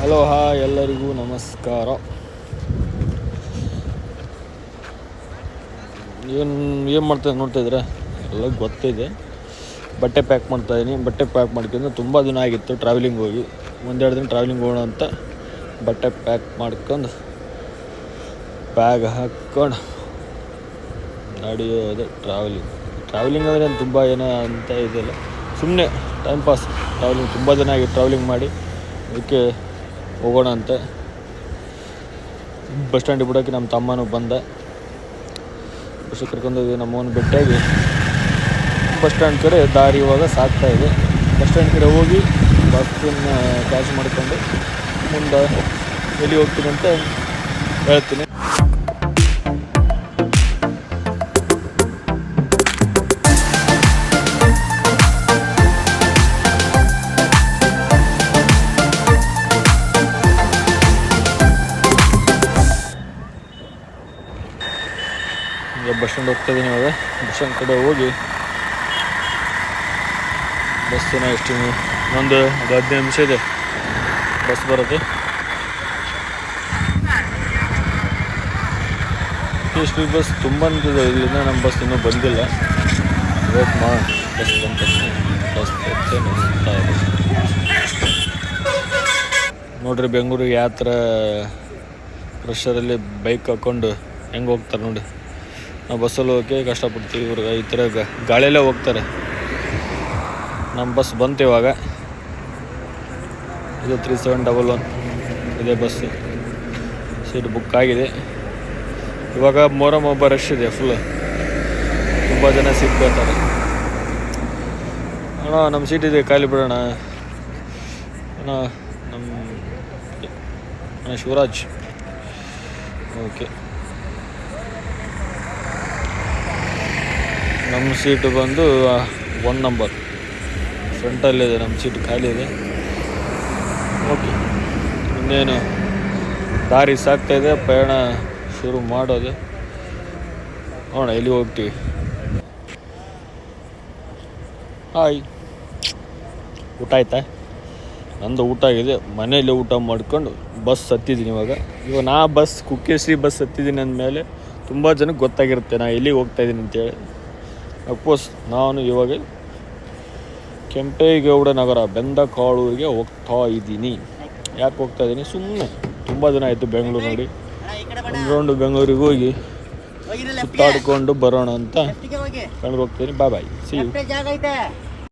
Hello ಹಾ ಎಲ್ಲರಿಗೂ ನಮಸ್ಕಾರ. ಏನು ಏನು ಮಾಡ್ತಾ ನೋಡ್ತಾ ಇದ್ರೆ ಎಲ್ಲ ಗೊತ್ತಿದೆ. ಬಟ್ಟೆ ಪ್ಯಾಕ್ ಮಾಡ್ತಾ ಇದ್ದೀನಿ ಬಟ್ಟೆ ಪ್ಯಾಕ್ ಮಾಡ್ಕೊಂಡು ತುಂಬ ದಿನ ಆಗಿತ್ತು ಟ್ರಾವೆಲಿಂಗ್ ಹೋಗಿ. ಒಂದೆರಡು ದಿನ ಟ್ರಾವೆಲಿಂಗ್ ಹೋಗೋಣ ಅಂತ ಬಟ್ಟೆ ಪ್ಯಾಕ್ ಮಾಡ್ಕೊಂಡು ಬ್ಯಾಗ್ ಹಾಕ್ಕೊಂಡು ನಡೆಯೋದೆ ಟ್ರಾವೆಲಿಂಗ್ ಟ್ರಾವೆಲಿಂಗ್ ಅಂದರೆ ತುಂಬ ಏನೋ ಅಂತ ಇದೆಯಲ್ಲ ಸುಮ್ಮನೆ ಟೈಮ್ ಪಾಸ್ ಟ್ರಾವೆಲಿಂಗ್ ತುಂಬ ದಿನ ಆಗಿ ಟ್ರಾವೆಲಿಂಗ್ ಮಾಡಿ. ಅದಕ್ಕೆ ಹೋಗೋಣ ಅಂತ. ಬಸ್ ಸ್ಟ್ಯಾಂಡ್ ಬಿಡೋಕ್ಕೆ ನಮ್ಮ ತಮ್ಮನೂ ಬಂದೆ. ಬಸ್ ಕರ್ಕೊಂಡೋಗಿ ನಮ್ಮವನು ಭೇಟಿಯಾಗಿ ಬಸ್ ಸ್ಟ್ಯಾಂಡ್ ಕಡೆ ದಾರಿ ಇವಾಗ ಸಾಗ್ತಾ ಇದೆ. ಬಸ್ ಸ್ಟ್ಯಾಂಡ್ ಕಡೆ ಹೋಗಿ ಬಸ್ಸನ್ನು ಕ್ಯಾಚ್ ಮಾಡಿಕೊಂಡು ಮುಂದೆ ಎಲ್ಲಿ ಹೋಗ್ತೀನಿ ಅಂತ ಹೇಳ್ತೀನಿ. ಈಗ ಬಸ್ ಸ್ಟ್ಯಾಂಡ್ ಹೋಗ್ತಾ ಇದ್ದೀನಿ ಇವಾಗ. ಬಸ್ ಸ್ಟ್ಯಾಂಡ್ ಕಡೆ ಹೋಗಿ ಬಸ್ಸಿನ ಎಷ್ಟು ಒಂದು ಒಂದು ಹದಿನೈದು ನಿಮಿಷ ಇದೆ. ಬಸ್ ಬರುತ್ತೆ ಎಷ್ಟು ಬಸ್ ತುಂಬ ನಿಂತಿದೆ. ಇಲ್ಲಿಂದ ನಮ್ಮ ಬಸ್ ಇನ್ನೂ ಬಂದಿಲ್ಲ. ವೇಟ್ ಮಾ ಬಸ್ ಬಂದ ನೋಡ್ರಿ ಬೆಂಗಳೂರಿಗೆ ಯಾವ ಥರ ಪ್ರೆಷರಲ್ಲಿ ಬೈಕ್ ಹಾಕ್ಕೊಂಡು ಹೆಂಗೆ ಹೋಗ್ತಾರೆ ನೋಡಿ. ನಾವು ಬಸ್ಸಲ್ಲಿ ಹೋಗೋಕ್ಕೆ ಕಷ್ಟಪಡ್ತೀವಿ ಇವ್ರಿಗೆ ಈ ಥರ ಗಾಳಿಯಲ್ಲೇ ಹೋಗ್ತಾರೆ. ನಮ್ಮ ಬಸ್ ಬಂತು ಇವಾಗ. ಇದು ತ್ರೀ ಸೆವೆನ್ ಡಬಲ್ ಒನ್ ಇದೇ ಬಸ್ಸು ಸೀಟ್ ಬುಕ್ ಆಗಿದೆ. ಇವಾಗ ಮೊರಮ್ ಒಬ್ಬ ರಶ್ ಇದೆ ಫುಲ್ ತುಂಬ ಜನ ಸೀಟ್ ಬರ್ತಾರೆ ಅಣ್ಣ, ನಮ್ಮ ಸೀಟ್ ಇದೆ, ಖಾಲಿ ಬಿಡೋಣ. ಅಣ್ಣ, ನಮ್ಮ ಅಣ್ಣ ಶಿವರಾಜ್. ಓಕೆ ನಮ್ಮ ಸೀಟು ಬಂದು ಒನ್ ನಂಬರ್ ಫ್ರಂಟಲ್ಲಿದೆ ನಮ್ಮ ಸೀಟ್ ಖಾಲಿ ಇದೆ. ಓಕೆ ಇನ್ನೇನು, ದಾರಿ ಸಾಕ್ತಾಯಿದೆ ಪ್ರಯಾಣ ಶುರು ಮಾಡೋದು. ನೋಡೋಣ, ಎಲ್ಲಿ ಹೋಗ್ತೀವಿ. ಹಾಯ್ ಊಟ ಆಯ್ತಾ? ನಂದು ಊಟ ಆಗಿದೆ. ಮನೆಯಲ್ಲೇ ಊಟ ಮಾಡ್ಕೊಂಡು ಬಸ್ ಹತ್ತಿದ್ದೀನಿ ಇವಾಗ. ಇವಾಗ ನಾ ಬಸ್ ಕುಕ್ಕೆಶ್ರೀ ಬಸ್ ಹತ್ತಿದ್ದೀನಿ ಅಂದಮೇಲೆ ತುಂಬ ಜನಕ್ಕೆ ಗೊತ್ತಾಗಿರುತ್ತೆ ನಾ ಎಲ್ಲಿಗೆ ಹೋಗ್ತಾಯಿದ್ದೀನಿ ಅಂತೇಳಿ. ಅಫ್ಕೋರ್ಸ್ ನಾನು ಇವಾಗ ಕೆಂಪೇಗೌಡ ನಗರ ಬೆಂದಕಾಳೂರಿಗೆ ಹೋಗ್ತಾ ಇದ್ದೀನಿ. ಯಾಕೆ ಹೋಗ್ತಾ ಇದ್ದೀನಿ? ಸುಮ್ಮನೆ ತುಂಬ ದಿನ ಆಯಿತು ಬೆಂಗಳೂರು ನೋಡಿ. ಒಂದು ರೌಂಡು ಬೆಂಗಳೂರಿಗೆ ಹೋಗಿ ಸುತ್ತಾಡಿಕೊಂಡು ಬರೋಣ ಅಂತ ಕಂಡು ಬೆಂಗಳೂರು ಹೋಗ್ತೀನಿ. ಬಾಯ್ ಬಾಯ್ ಸಿ